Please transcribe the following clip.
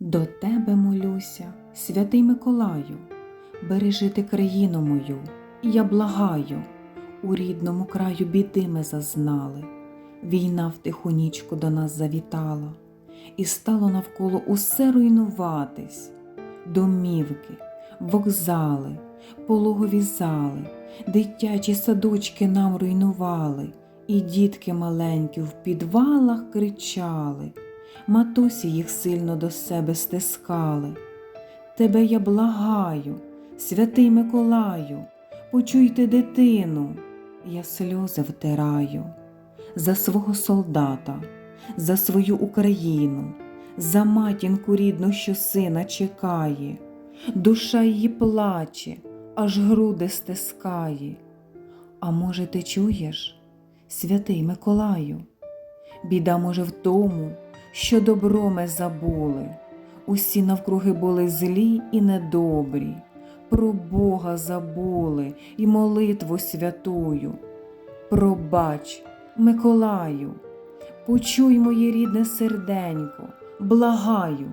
До тебе молюся, святий Миколаю, бережи ти країну мою, я благаю, у рідному краю біди ми зазнали, війна в тиху нічку до нас завітала, і стало навколо усе руйнуватись, домівки, вокзали, пологові зали, дитячі садочки нам руйнували, і дітки маленькі в підвалах кричали матусі їх сильно до себе стискали. Тебе я благаю, святий Миколаю, почуйте дитину, я сльози втираю за свого солдата, за свою Україну, за матінку рідну, що сина чекає, душа її плаче, аж груди стискає. А може, ти чуєш, святий Миколаю? Біда може в тому, що добро ми забули. Усі навкруги були злі і недобрі, про Бога забули і молитву святую. Пробач, Миколаю, почуй моє рідне серденько, благаю,